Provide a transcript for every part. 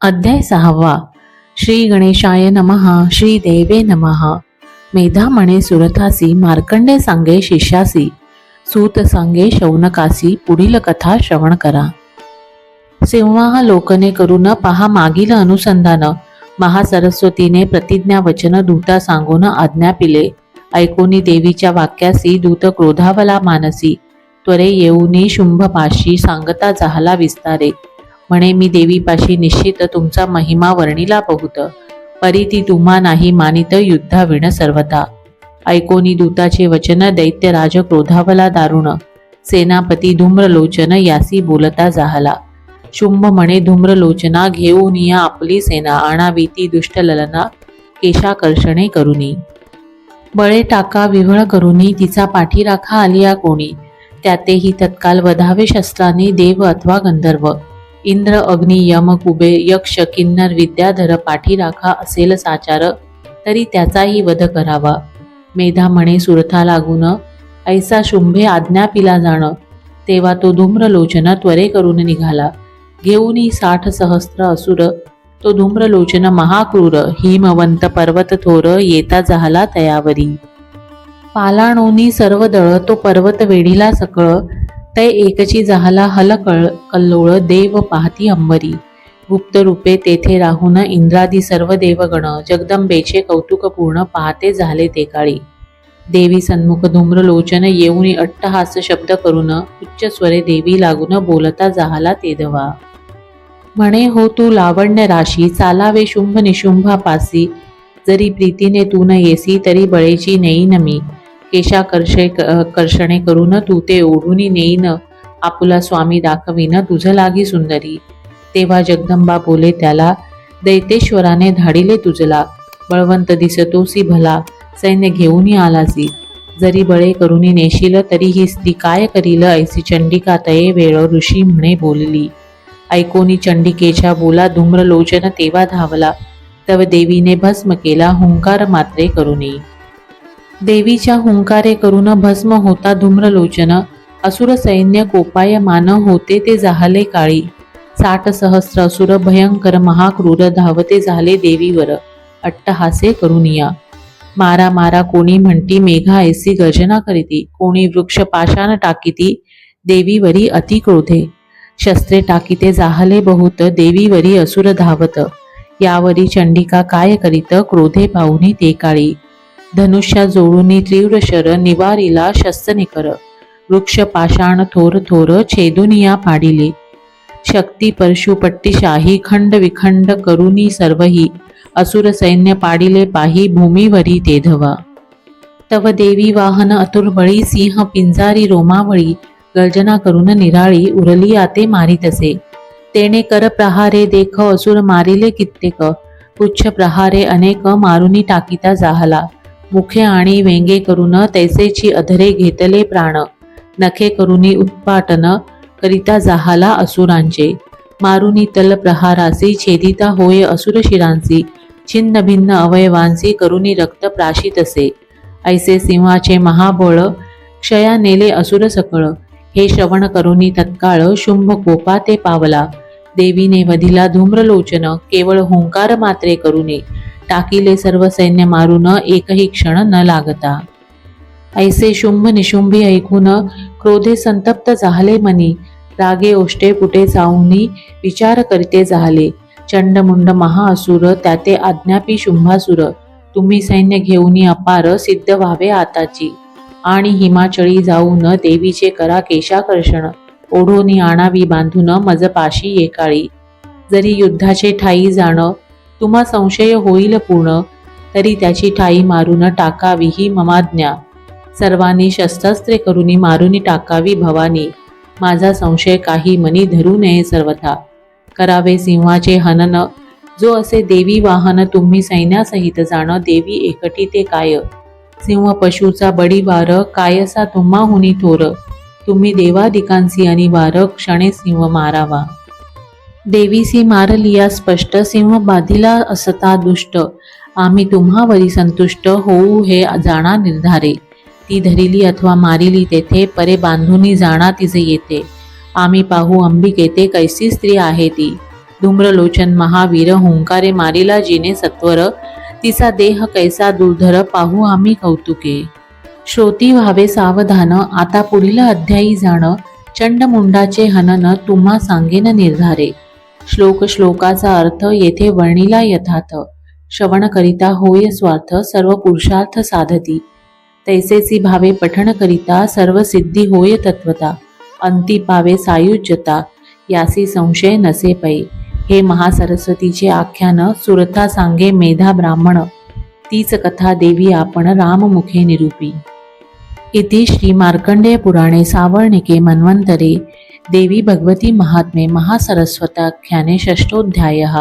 अध्याय सहावा. श्री गणेशाय नमहा श्री देवे नमः. मेधा म्हणे सुरथासी मार्कंडे सांगे शिष्यासी सूत सांगे शौनकासी पुढील कथा श्रवण करा. सिंहा लोकने करून पहा मागील अनुसंधान. महासरस्वतीने प्रतिज्ञा वचन दूता सांगून आज्ञा पिले. ऐकोनी देवीच्या वाक्यासी दूत क्रोधावला मानसी. त्वरे येऊनी शुंभपाशी सांगता जाहला विस्तारे. म्हणे मी देवीपाशी निश्चित तुमचा महिमा वर्णिला बहुत परी ती तुम्हा नाही मानित युद्धाविण सर्वता ऐकोनी दूताचे वचन दैत्यराज क्रोधावला दारुण. सेनापती धूम्रलोचन यासी बोलता जाहला. शुंभ म्हणे धूम्रलोचना घेऊन या आपली सेना. आणावी ती दुष्ट ललना. केशाकर्षणे करुनी. बळे टाका विवळ करुनी. तिचा पाठी राखा आलिया कोणी. त्यातेही तत्काल वधावे शस्त्राने देव अथवा गंधर्व. इंद्र अग्नि यम कुबे यक्ष किन्नर विद्याधर पाठी राखा असेल साचार तरी त्याचाही वध करावा. मेधा म्हणे सुरथा लागून ऐसा शुंभे आज्ञा पिला जाणं. तेव्हा तो धूम्रलोचन त्वरे करून निघाला. घेऊनी साठ सहस्त्र असुर तो धूम्रलोचन महाक्रूर हिमवंत पर्वत थोर येता झाला तयावरी. पालाणोनी सर्व दळ तो पर्वत वेढीला सकळ तै एकची जहाला हल कळ कल्लोळ देव पाहती अंबरी. गुप्त रूपे तेथे राहून इंद्रादी सर्व देवगण जगदंबेचे कौतुकपूर्ण पाहते झाले ते काळी. देवी सन्मुख धूम्रलोचन येऊन अट्टहास शब्द करून उच्च स्वरे देवी लागून बोलता जाहाला तेदवा म्हणे हो तू लावण्य राशी चालावे शुंभ निशुंभापासी. जरी प्रीतीने तू न येसी तरी बळेची नेईन मी. केशाकर्षे कर्षणे करून तू ते ओढूनी नेईन आपुला स्वामी दाखवीन तुझं लागी सुंदरी. तेव्हा जगदंबा बोले त्याला दैतेश्वराने धाडिले तुझला. बळवंत दिसतोसी भला. सैन्य घेऊन आलासी. जरी बळे करुनी नेशील तरी ही स्त्री काय करील? ऐसी चंडिका तये वेळ ऋषी म्हणे बोलली. ऐकोनी चंडिकेच्या बोला धूम्रलोचन तेव्हा धावला. तव देवीने भस्म केला हुंकार मात्रे करुनी. देवीच्या हुंकारे करून भस्म होता धूम्रलोचन. असुर सैन्य कोपायमान होते ते जाहले काळी. साठ सहस्र असुर भयंकर महाक्रूर धावते झाले देवीवर. अट्टहासे करुनिया मारा मारा कोणी म्हणती मेघा ऐसी गर्जना करीती. कोणी वृक्ष पाशान टाकीती देवीवरी अति क्रोधे. शस्त्रे टाकीते जाहले बहुत देवीवरी असुर धावत. यावरी चंडिका काय करीत क्रोधे पाहुनी ते काळी. धनुष्या जोडूनी तीव्र शर निवारीला शस्त्रनिकर. वृक्ष पाषाण थोर थोर छेदुनिया पाडिले. शक्ती परशुपट्टीशाही खंड विखंड करुनी सर्वही. असुर सैन्य पाडिले पाही भूमीवरी तेधवा. तव देवी वाहन अतुर्बळी सिंह पिंजारी रोमावळी. गर्जना करून निराळी उरली आते मारितसे तेने कर प्रहारे देख असुर मारिले कित्येक. पुच्छ प्रहारे अनेक मारुनी टाकिता जाहला. मुखे आणि वेंगे करून तैसेची अधरे घेतले प्राण. नखे करुनी उत्पाटन करिता जाहाला असुरांचे. मारुनी तल प्रहारासी छेदिता होय असुर शिरांसी. छिन्न भिन्न अवयवांसी करुनी रक्त प्राशित असे ऐसे सिंहाचे महाबळ क्षया नेले असुर सकळ. हे श्रवण करुनी तत्काळ शुंभ कोपा ते पावला. देवीने वधिला धूम्रलोचन केवळ हुंकार मात्रे करुने. टाकीले सर्व सैन्य मारून एकही क्षण न लागता. ऐसे शुंभ निशुंभी ऐकून क्रोधे संतप्त झाले मनी. रागे ओष्टे पुटे जाऊनी विचार करीते झाले. चंडमुंड महाअसुर त्याते आज्ञापी शुंभासुर. तुम्ही सैन्य घेऊनी अपार सिद्ध व्हावे आताची. आणि हिमाचळी जाऊन देवीचे करा केशाकर्षण. ओढोनी आणावी बांधून मजपाशी एकाळी जरी युद्धाचे ठाई जाणं तुम्हा संशय होईल पूर्ण तरी त्याची ठाई मारून टाकावी ही ममाज्ञा. सर्वांनी शस्त्रास्त्रे करून मारुनी टाकावी भवानी. माझा संशय काही मनी धरू नये सर्वथा. करावे सिंहाचे हनन. जो असे देवी वाहन तुम्ही सैन्यासहित जाणं देवी एकटी ते काय? सिंह पशुचा बडीवार कायसा तुम्हाहुनी थोर. तुम्ही देवादिकांसी वार क्षणे सिंह मारावा. देवीसी मारलिया स्पष्ट सिंह बाधिला असता दुष्ट. आम्ही तुम्हावरी संतुष्ट होऊ हे जाणा निर्धारे. ती धरिली अथवा मारिली तेथे परे बांधुनी जाणा तिचे येते. आम्ही पाहू अंबिकेते कैसी स्त्री आहे ती. धूम्रलोचन महावीर हुंकारे मारिला जिने सत्वर. तिचा देह कैसा दुर्धर पाहू आम्ही कौतुके. श्रोती व्हावे सावधान आता पुढील अध्यायी जाणं. चंडमुंडाचे हनन तुम्हा सांगेन निर्धारे. श्लोक श्लोकाचा अर्थ येथे वर्णिला यथार्थ. श्रवण करिता होय स्वार्थ सर्व पुरुषार्थ साधती. तैसेसी भावे पठण करिता सर्व सिद्धी होय तत्वता अंती पावे सायुज्यता यासी संशय नसे पै. हे महासरस्वतीचे आख्यान सुरथा सांगे मेधा ब्राह्मण. तीच कथा देवी आपण राममुखे निरूपी. इति श्री मार्कंडेय पुराणे सावर्णिके मन्वन्तरे. देवी भगवती महात्मे महासरस्वताख्याने षष्ठोऽध्यायः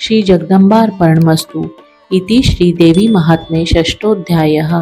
श्रीजगदम्बार्पणमस्तु इति श्रीदेवी महात्मे षष्ठोऽध्यायः